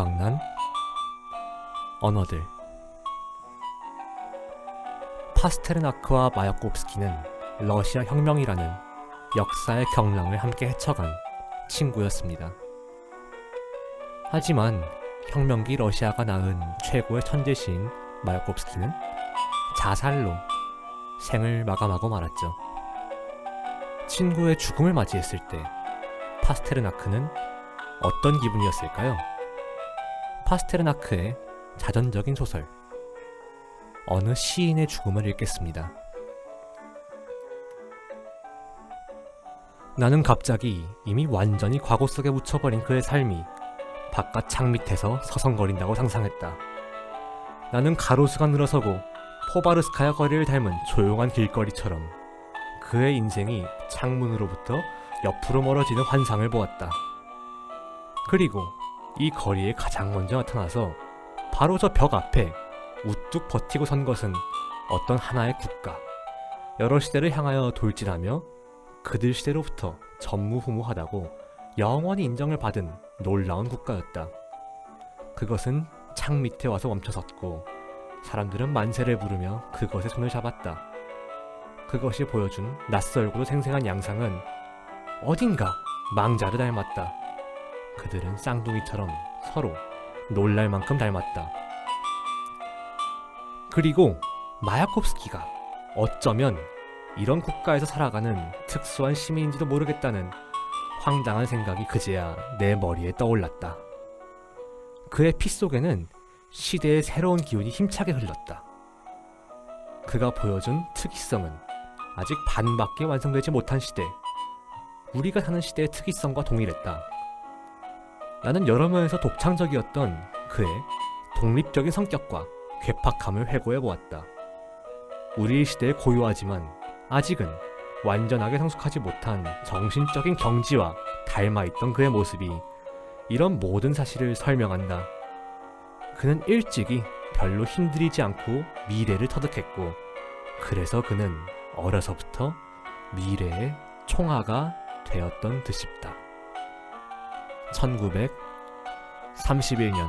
조각난 언어들 파스테르나크와 마야콥스키는 러시아 혁명이라는 역사의 경랑을 함께 헤쳐간 친구였습니다. 하지만 혁명기 러시아가 낳은 최고의 천재시인 마야콥스키는 자살로 생을 마감하고 말았죠. 친구의 죽음을 맞이했을 때 파스테르나크는 어떤 기분이었을까요? 파스테르나크의 자전적인 소설 어느 시인의 죽음을 읽겠습니다. 나는 갑자기 이미 완전히 과거 속에 묻혀버린 그의 삶이 바깥 창 밑에서 서성거린다고 상상했다. 나는 가로수가 늘어서고 포바르스카야 거리를 닮은 조용한 길거리처럼 그의 인생이 창문으로부터 옆으로 멀어지는 환상을 보았다. 그리고 이 거리에 가장 먼저 나타나서 바로 저 벽 앞에 우뚝 버티고 선 것은 어떤 하나의 국가. 여러 시대를 향하여 돌진하며 그들 시대로부터 전무후무하다고 영원히 인정을 받은 놀라운 국가였다. 그것은 창 밑에 와서 멈춰섰고 사람들은 만세를 부르며 그것에 손을 잡았다. 그것이 보여준 낯설고도 생생한 양상은 어딘가 망자를 닮았다. 그들은 쌍둥이처럼 서로 놀랄 만큼 닮았다. 그리고 마야콥스키가 어쩌면 이런 국가에서 살아가는 특수한 시민인지도 모르겠다는 황당한 생각이 그제야 내 머리에 떠올랐다. 그의 피 속에는 시대의 새로운 기운이 힘차게 흘렀다. 그가 보여준 특이성은 아직 반밖에 완성되지 못한 시대, 우리가 사는 시대의 특이성과 동일했다. 나는 여러 면에서 독창적이었던 그의 독립적인 성격과 괴팍함을 회고해 보았다. 우리 시대에 고요하지만 아직은 완전하게 성숙하지 못한 정신적인 경지와 닮아 있던 그의 모습이 이런 모든 사실을 설명한다. 그는 일찍이 별로 힘들이지 않고 미래를 터득했고, 그래서 그는 어려서부터 미래의 총아가 되었던 듯 싶다. 1931년